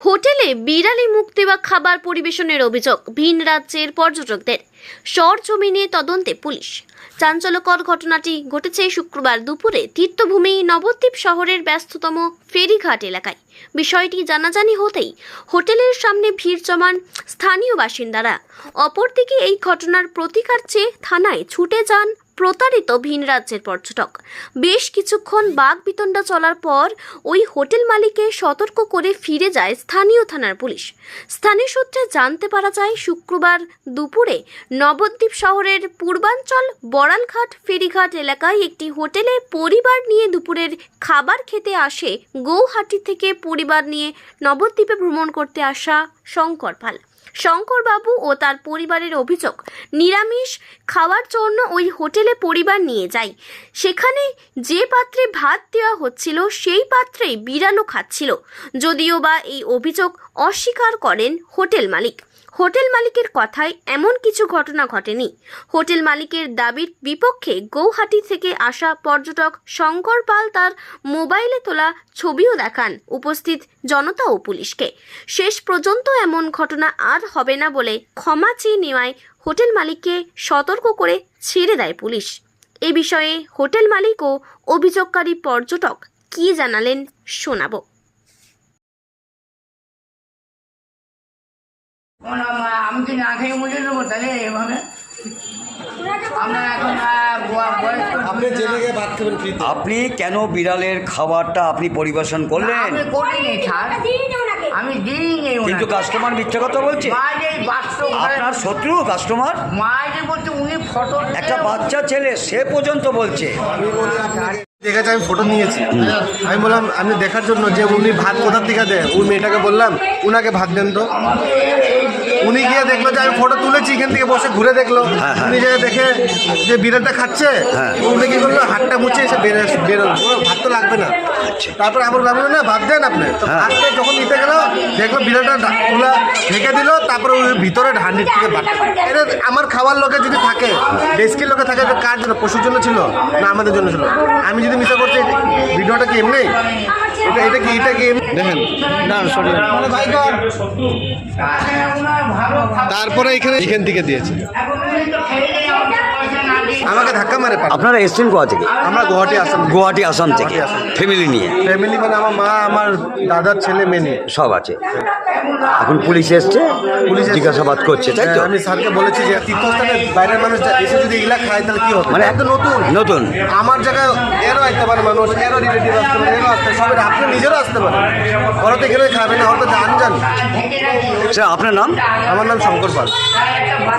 হোটেলে বিড়ালে মুখ দেওয়া খাবার পরিবেশনের অভিযোগ ভিন রাজ্যের পর্যটকদের। সর জমিনে তদন্তে পুলিশ। চাঞ্চল্যকর ঘটনাটি ঘটেছে শুক্রবার দুপুরে তীর্থভূমি নবদ্বীপ শহরের ব্যস্ততম ফেরিঘাট এলাকায়। বিষয়টি জানাজানি হতেই হোটেলের সামনে ভিড় জমান স্থানীয় বাসিন্দারা। অপরদিকে এই ঘটনার প্রতিকার চেয়ে থানায় ছুটে যান প্রতারিত ভিন রাজ্যের পর্যটক। বেশ কিছুক্ষণ বাঘ বিতণ্ডা চলার পর ওই হোটেল মালিককে সতর্ক করে ফিরে যায় স্থানীয় থানার পুলিশ। স্থানীয় সূত্রে জানতে পারা যায়, শুক্রবার দুপুরে নবদ্বীপ শহরের পূর্বাঞ্চল বড়ালঘাট ফেরিঘাট এলাকায় একটি হোটেলে পরিবার নিয়ে দুপুরের খাবার খেতে আসে। গৌহাটি থেকে পরিবার নিয়ে নবদ্বীপে ভ্রমণ করতে আসা শঙ্কর পাল। শঙ্করবাবু ও তার পরিবারের অভিযোগ, নিরামিষ খাওয়ার জন্য ওই হোটেলে পরিবার নিয়ে যায়। সেখানে যে পাত্রে ভাত দেওয়া হচ্ছিল, সেই পাত্রেই বিড়ালও খাচ্ছিল। যদিও বা এই অভিযোগ অস্বীকার করেন হোটেল মালিক। হোটেল মালিকের কথায় এমন কিছু ঘটনা ঘটেনি। হোটেল মালিকের দাবির বিপক্ষে গৌহাটি থেকে আসা পর্যটক শঙ্কর পাল তার মোবাইলে তোলা ছবিও দেখান। উপস্থিত জনতা ও পুলিশকে। শেষ পর্যন্ত এমন ঘটনা আর হবে না বলে ক্ষমা চেয়ে নেওয়ায় হোটেল মালিককে সতর্ক করে ছেড়ে দেয় পুলিশ। এ বিষয়ে হোটেল মালিক ও অভিযোগকারী পর্যটক কি জানালেন শোনাবো। আমা- আমি না খেয়ে মুছে দেবো তাহলে এভাবে আপনি কেন বিড়ালের খাবারটা আপনি পরিবেশন করলেন? আমি আমি কিন্তু কাস্টমার মিথ্যে কথা বলছে। আপনার শত্রু কাস্টমার উনি ফটো একটা বাচ্চা ছেলে সে পর্যন্ত বলছে। আমি দেখেছি আমি ফটো নিয়েছি আমি বললাম আপনি দেখার জন্য যে উনি ভাত কোথার দিকে দেয়? ওই মেয়েটাকে বললাম উনাকে ভাত দেন তো। উনি গিয়ে দেখল যে আমি ফটো তুলেছি এখান থেকে বসে ঘুরে দেখল। হ্যাঁ, হ্যাঁ। উনি যে দেখে যে বিড়ালটা খাচ্ছে হ্যাঁ। উনি কি করল হাতটা মুছে এসে বেরো বেরোলো ভাত তো লাগবে না। তারপরে আমার ভাবলো না ভাত দেন আপনি। ভাতটা যখন নিতে গেল দেখল বিড়ালটা তুলা ঢেকে দিল তারপরে ওই ভিতরে হান্ডির থেকে ভাত এটা আমার খাওয়ার লোকে যদি থাকে ডেস্কের লোকে থাকে কার জন্য পশুর জন্য ছিল না আমাদের জন্য ছিল? আমি যদি মিশা করছি ভিডিওটা কি এমনি? এটা এটা কি এটা কি? দেখেন। না সরি ভালো তারপরে এখানে এখান থেকে দিয়েছে এখন উনি তো খেয়ে নেই আমাকে পয়সা না দিয়ে আমাকে ধাক্কা মারে আপনারা এসছেন গোয়া থেকে? আমরা গুয়াহাটি আসাম গুয়াহাটি আসাম থেকে। ফ্যামিলি নিয়ে? ফ্যামিলি মানে আমার মা আমার দাদার ছেলে মেনে সব আছে। এখন পুলিশ এসছে পুলিশ জিজ্ঞাসাবাদ করছে তাই তো? হ্যাঁ, আমি স্যারকে বলেছি যে তীর্থস্থানে বাইরের মানুষ যা- এসে যদি এগুলা খায় তাহলে কি হবে? মানে একদম নতুন। নতুন। আমার জায়গায় এরও আসতে পারে মানুষ এরও রিলেটিভ আসতে পারে এরও আসতে পারে। সবাই আপনি নিজেরও আসতে পারেন। ওরা তো এখানে খাবে না ওরা তো জান জান স্যার আপনার নাম? আমার নাম শঙ্কর পাল।